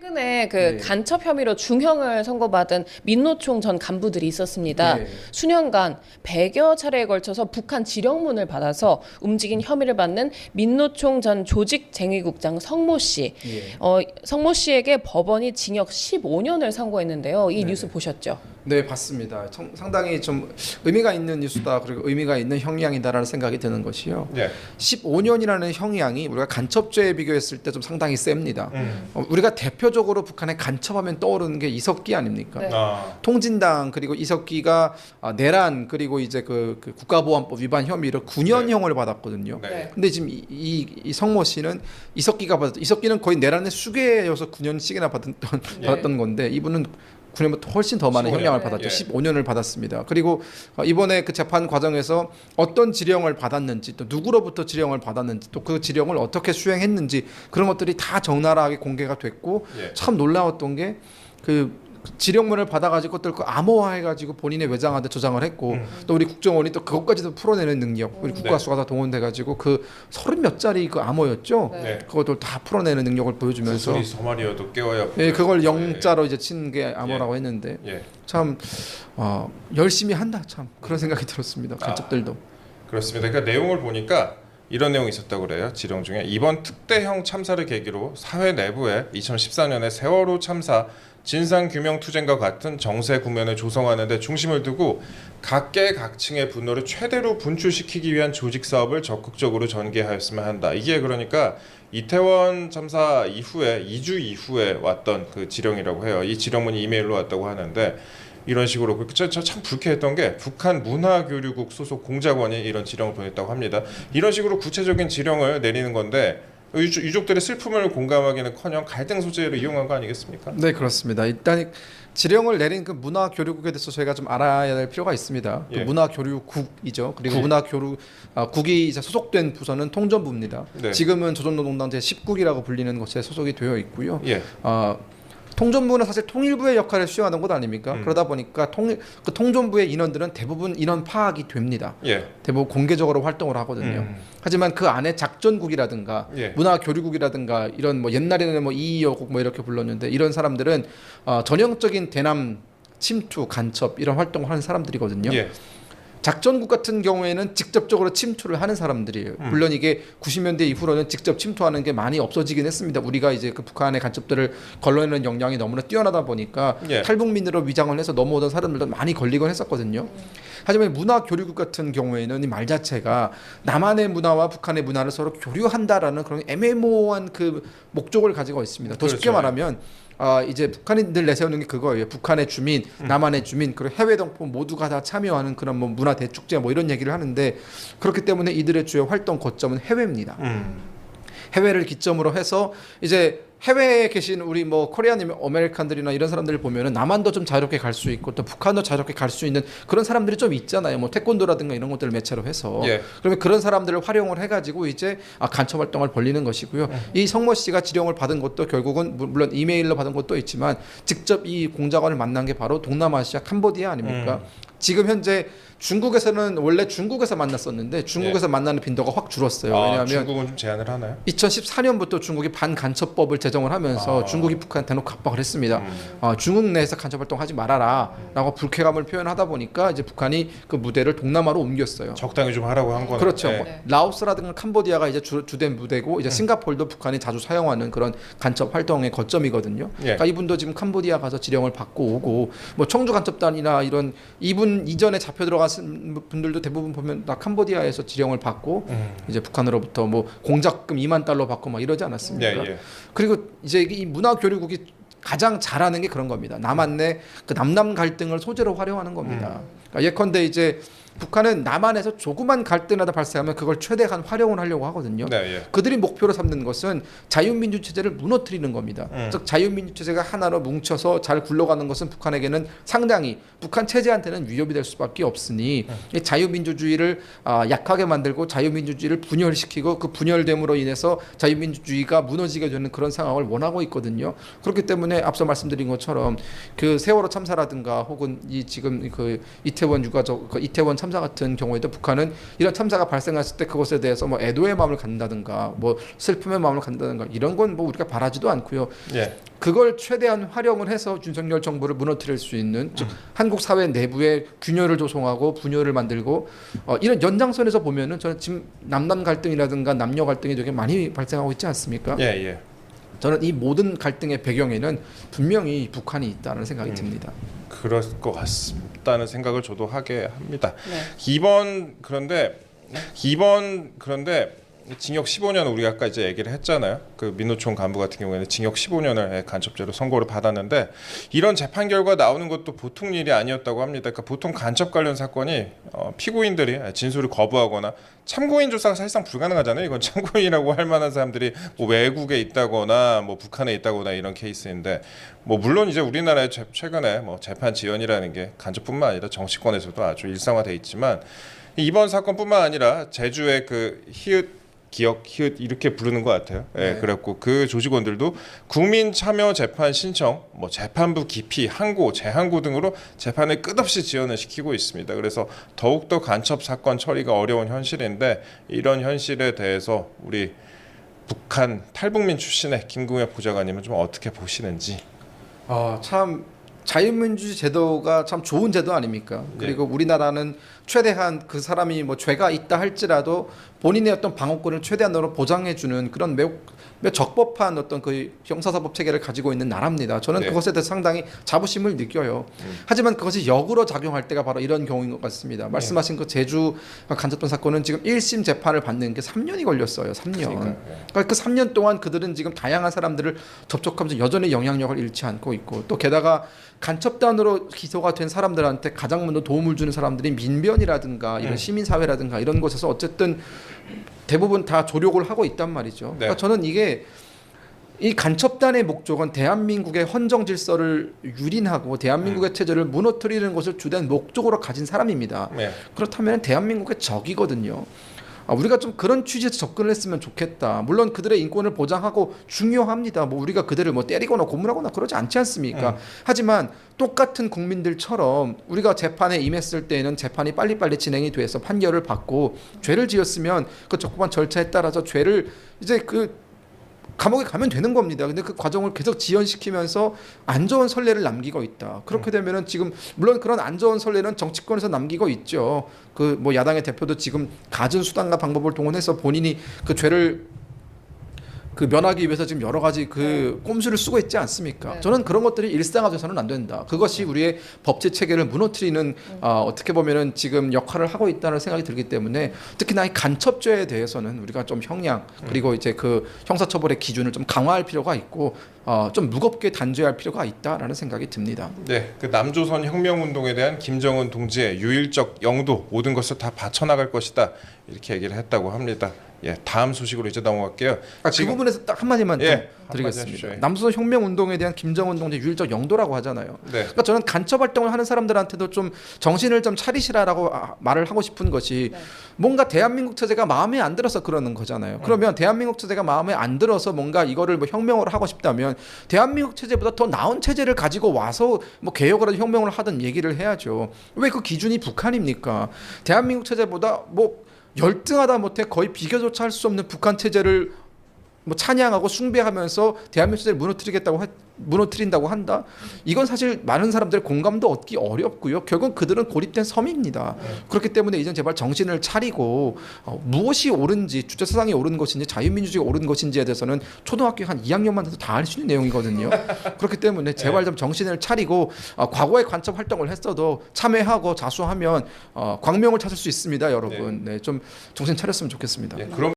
최근에 그 네. 간첩 혐의로 중형을 선고받은 민노총 전 간부들이 있었습니다. 네. 수년간 100여 차례에 걸쳐서 북한 지령문을 받아서 움직인 혐의를 받는 민노총 전 조직쟁의국장 성모 씨. 예. 어, 성모 씨에게 법원이 징역 15년을 선고했는데요. 이 네. 뉴스 보셨죠? 네, 봤습니다. 청- 상당히 좀 의미가 있는 뉴스다 그리고 의미가 있는 형량이다라는 생각이 드는 것이요. 예. 15년이라는 형량이 우리가 간첩죄에 비교했을 때 좀 상당히 셉니다. 음. 어, 우리가 대표 적으로 북한의 간첩하면 떠오르는 게 이석기 아닙니까? 네. 아. 통진당 그리고 이석기가 아, 내란 그리고 이제 그, 그 국가보안법 위반 혐의로 9년형을 받았거든요. 네. 네. 근데 지금 이, 이, 이 성모 씨는 이석기가 받았 이석기는 거의 내란의 수괴여서 9년씩이나 받았던 네. 받았던 건데 이분은 9년부터 훨씬 더 많은 15년. 형량을 네. 받았죠. 예. 15년을 받았습니다. 그리고 어, 이번에 그 재판 과정에서 어떤 지령을 받았는지 또 누구로부터 지령을 받았는지 또 그 지령을 어떻게 수행했는지 그런 것들이 다 적나라하게 공개가 됐고 예. 참 놀라웠던 게그 지령문을 받아가지고 그것들 그 암호화해가지고 본인의 외장하드 저장을 했고 음. 또 우리 국정원이 또 그것까지도 풀어내는 능력 우리 음. 국가수가 다 동원돼가지고 그 서른 몇 짜리 그 암호였죠 네. 네. 그것들 다 풀어내는 능력을 보여주면서 구슬이 소말이어도 깨워야 예 그걸 보여요. 영자로 이제 친 게 암호라고 했는데 예. 예. 참 어, 열심히 한다 참 그런 생각이 들었습니다 간첩들도 그렇습니다. 그러니까 내용을 보니까 이런 내용이 있었다고 그래요. 지령 중에 이번 특대형 참사를 계기로 사회 내부에 2014년에 세월호 참사 진상 규명 투쟁과 같은 정세 구면을 조성하는 데 중심을 두고 각계각층의 분노를 최대로 분출시키기 위한 조직 사업을 적극적으로 전개하였으면 한다. 이게 그러니까 이태원 참사 이후에 2주 이후에 왔던 그 지령이라고 해요. 이 지령문이 이메일로 왔다고 하는데 이런 식으로 그저참 불쾌했던 게 북한 문화교류국 소속 공작원이 이런 지령을 보냈다고 합니다. 이런 식으로 구체적인 지령을 내리는 건데 유족, 유족 들의 슬픔을 공감하기는커녕 갈등 소재로 이용한 거 아니겠습니까? 네 그렇습니다 일단 지령을 내린 그 문화 교류국에 대해서 저희가 좀 알아야 될 필요가 있습니다 그 예. 문화 교류국이죠 그리고 국. 문화 교류 아, 국이 소속된 부서는 통전부입니다 네. 지금은 조선노동당 제 10국이라고 불리는 곳에 소속이 되어 있고요 예. 아, 통전부는 사실 통일부의 역할을 수행하는 곳 아닙니까? 음. 그러다 보니까 통일 그 통전부의 인원들은 대부분 인원 파악이 됩니다. 예. 대부분 공개적으로 활동을 하거든요. 음. 하지만 그 안에 작전국이라든가 예. 문화 교류국이라든가 이런 뭐 옛날에는 뭐 이이여국 뭐 이렇게 불렀는데 이런 사람들은 어, 전형적인 대남 침투 간첩 이런 활동을 하는 사람들이거든요. 예. 작전국 같은 경우에는 직접적으로 침투를 하는 사람들이에요. 음. 물론 이게 90년대 이후로는 직접 침투하는 게 많이 없어지긴 했습니다. 우리가 이제 그 북한의 간첩들을 걸러내는 역량이 너무나 뛰어나다 보니까 예. 탈북민으로 위장을 해서 넘어오던 사람들도 많이 걸리곤 했었거든요. 하지만 문화 교류국 같은 경우에는 이 말 자체가 남한의 문화와 북한의 문화를 서로 교류한다라는 그런 애매모호한 그 목적을 가지고 있습니다. 더 쉽게 그렇죠. 말하면 아 이제 북한인들 내세우는 게 그거예요. 북한의 주민, 음. 남한의 주민, 그리고 해외 동포 모두가 다 참여하는 그런 뭐 문화 대축제 뭐 이런 얘기를 하는데 그렇기 때문에 이들의 주요 활동 거점은 해외입니다. 음. 해외를 기점으로 해서 이제 해외에 계신 우리 뭐 코리안 아메리칸들이나 이런 사람들을 보면은 남한도 좀 자유롭게 갈 수 있고 또 북한도 자유롭게 갈 수 있는 그런 사람들이 좀 있잖아요. 뭐 태권도라든가 이런 것들을 매체로 해서 예. 그러면 그런 사람들을 활용을 해가지고 이제 아, 간첩 활동을 벌리는 것이고요. 음. 이 성모 씨가 지령을 받은 것도 결국은 물- 물론 이메일로 받은 것도 있지만 직접 이 공작원을 만난 게 바로 동남아시아 캄보디아 아닙니까? 음. 지금 현재 중국에서는 원래 중국에서 만났었는데 중국에서 만나는 빈도가 확 줄었어요. 아, 왜냐하면 중국은 좀 제한을 하나요? 2014년부터 중국이 반간첩법을 제정을 하면서 아. 중국이 북한 대놓고 압박을 했습니다. 음. 어, 중국 내에서 간첩 활동하지 말아라라고 불쾌감을 표현하다 보니까 이제 북한이 그 무대를 동남아로 옮겼어요. 적당히 좀 하라고 한 거는 그렇죠. 예. 네. 라오스라든가 캄보디아가 이제 주, 주된 무대고 음. 이제 싱가폴도 북한이 자주 사용하는 그런 간첩 활동의 거점이거든요. 예. 그러니까 이분도 지금 캄보디아 가서 지령을 받고 오고 뭐 청주 간첩단이나 이런 이분 이전에 잡혀 들어간 분들도 대부분 보면 다 캄보디아에서 지령을 받고 음. 이제 북한으로부터 뭐 공작금 2만 달러 받고 막 이러지 않았습니까? 예, 예. 그리고 이제 이 문화 교류국이 가장 잘하는 게 그런 겁니다. 남한 내그 남남 갈등을 소재로 활용하는 겁니다. 그러니까 예컨대 이제 북한은 남한에서 조그만 갈등이라도 발생하면 그걸 최대한 활용을 하려고 하거든요. 네, 예. 그들이 목표로 삼는 것은 자유민주 체제를 무너뜨리는 겁니다. 음. 즉 자유민주 체제가 하나로 뭉쳐서 잘 굴러가는 것은 북한에게는 상당히 북한 체제한테는 위협이 될 수밖에 없으니 음. 이 자유민주주의를 아, 약하게 만들고 자유민주주의를 분열시키고 그 분열됨으로 인해서 자유민주주의가 무너지게 되는 그런 상황을 원하고 있거든요. 그렇기 때문에 앞서 말씀드린 것처럼 그 세월호 참사라든가 혹은 이 지금 그 이태원 유가족 그 이태원 참사 같은 경우에도 북한은 이런 참사가 발생했을 때 그것에 대해서 뭐 애도의 마음을 갖는다든가 뭐 슬픔의 마음을 갖는다든가 이런 건 뭐 우리가 바라지도 않고요. 예. 그걸 최대한 활용을 해서 윤석열 정부를 무너뜨릴 수 있는 즉 한국 사회 내부에 균열을 조성하고 분열을 만들고 어, 이런 연장선에서 보면은 저는 지금 남남 갈등이라든가 남녀 갈등이 되게 많이 발생하고 있지 않습니까? 예, 예. 저는 이 모든 갈등의 배경에는 분명히 북한이 있다는 생각이 음. 듭니다. 그럴 것 같다는 생각을 저도 하게 합니다. 네. 이번 그런데 이번 그런데 징역 15년 우리가 아까 이제 얘기를 했잖아요. 그 민노총 간부 같은 경우에는 징역 15년을 간첩죄로 선고를 받았는데 이런 재판 결과 나오는 것도 보통 일이 아니었다고 합니다. 그러니까 보통 간첩 관련 사건이 어, 피고인들이 진술을 거부하거나 참고인 조사가 사실상 불가능하잖아요. 이건 참고인이라고 할 만한 사람들이 뭐 외국에 있다거나 뭐 북한에 있다거나 이런 케이스인데 뭐 물론 이제 우리나라에 최- 최근에 뭐 재판 지연이라는 게 간접뿐만 아니라 정치권에서도 아주 일상화돼 있지만 이번 사건뿐만 아니라 제주의 그 히읗 기억 히읗 이렇게 부르는 것 같아요. 예, 네. 그래갖고 그 조직원들도 국민 참여 재판 신청, 뭐 재판부 기피, 항고, 재항고 등으로 재판을 끝없이 지연을 시키고 있습니다. 그래서 더욱 더 간첩 사건 처리가 어려운 현실인데 이런 현실에 대해서 우리 북한 탈북민 출신의 김궁엽 보좌관님은 좀 어떻게 보시는지. 아, 참 자유민주주의 제도가 참 좋은 제도 아닙니까? 그리고 우리나라는 최대한 그 사람이 뭐 죄가 있다 할지라도 본인의 어떤 방어권을 최대한으로 보장해 주는 그런 매우, 매우 적법한 어떤 그 형사사법 체계를 가지고 있는 나라입니다. 저는 네. 그것에 대해서 상당히 자부심을 느껴요. 하지만 그것이 역으로 작용할 때가 바로 이런 경우인 것 같습니다. 말씀하신 그 제주 간접돈 사건은 지금 1심 재판을 받는 게 3년이 걸렸어요. 3년. 그러니까요. 예. 그러니까 그 3년 동안 그들은 지금 다양한 사람들을 접촉하면서 여전히 영향력을 잃지 않고 있고 또 게다가 간첩단으로 기소가 된 사람들한테 가장 먼저 도움을 주는 사람들이 민변이라든가 이런 음. 시민사회라든가 이런 곳에서 어쨌든 대부분 다 조력을 하고 있단 말이죠. 네. 그러니까 저는 이게 이 간첩단의 목적은 대한민국의 헌정 질서를 유린하고 대한민국의 체제를 무너뜨리는 것을 주된 목적으로 가진 사람입니다. 예. 그렇다면 대한민국의 적이거든요. 아, 우리가 좀 그런 취지에서 접근을 했으면 좋겠다. 물론 그들의 인권을 보장하고 중요합니다. 뭐 우리가 그들을 뭐 때리거나 고문하거나 그러지 않지 않습니까? 음. 하지만 똑같은 국민들처럼 우리가 재판에 임했을 때에는 재판이 빨리빨리 진행이 돼서 판결을 받고 죄를 지었으면 그 적법한 절차에 따라서 죄를 이제 그 감옥에 가면 되는 겁니다. 근데 그 과정을 계속 지연시키면서 안 좋은 선례를 남기고 있다. 그렇게 되면은 지금 물론 그런 안 좋은 선례는 정치권에서 남기고 있죠. 그 뭐 야당의 대표도 지금 가진 수단과 방법을 동원해서 본인이 그 죄를 그 면하기 위해서 지금 여러 가지 그 꼼수를 쓰고 있지 않습니까? 네. 저는 그런 것들이 일상화돼서는 안 된다. 그것이 우리의 법제 체계를 무너뜨리는 어, 어떻게 보면은 지금 역할을 하고 있다는 생각이 들기 때문에 특히나 이 간첩죄에 대해서는 우리가 좀 형량 그리고 이제 그 형사처벌의 기준을 좀 강화할 필요가 있고 어, 좀 무겁게 단죄할 필요가 있다라는 생각이 듭니다. 네, 그 남조선 혁명 운동에 대한 김정은 동지의 유일적 영도 모든 것을 다 바쳐나갈 것이다 이렇게 얘기를 했다고 합니다. 예, 다음 소식으로 이제 넘어갈게요. 아, 그 지금- 부분에서 딱 한마디만 예, 한마디 드리겠습니다. 예. 남조선 혁명 운동에 대한 김정은 동지 유일적 영도라고 하잖아요. 네, 그러니까 저는 간첩 활동을 하는 사람들한테도 좀 정신을 좀 차리시라라고 아, 말을 하고 싶은 것이 네. 뭔가 대한민국 체제가 마음에 안 들어서 그러는 거잖아요. 그러면 대한민국 체제가 마음에 안 들어서 뭔가 이거를 뭐 혁명으로 하고 싶다면 대한민국 체제보다 더 나은 체제를 가지고 와서 뭐 개혁을 하든 혁명을 하든 얘기를 해야죠. 왜 그 기준이 북한입니까? 대한민국 체제보다 뭐 열등하다 못해 거의 비교조차 할 수 없는 북한 체제를 뭐 찬양하고 숭배하면서 대한민국 체제를 무너뜨리겠다고 하- 무너뜨린다고 한다. 이건 사실 많은 사람들의 공감도 얻기 어렵고요. 결국 그들은 고립된 섬입니다. 그렇기 때문에 이젠 제발 정신을 차리고 어, 무엇이 옳은지 주체 사상이 옳은 것인지 자유민주주의가 옳은 것인지에 대해서는 초등학교 한 2학년만 돼도 다알 수 있는 내용이거든요. 그렇기 때문에 제발 좀 정신을 차리고 어, 과거에 관첩 활동을 했어도 참여하고 자수하면 어, 광명을 찾을 수 있습니다, 여러분. 네, 좀 정신 차렸으면 좋겠습니다. 예, 그럼.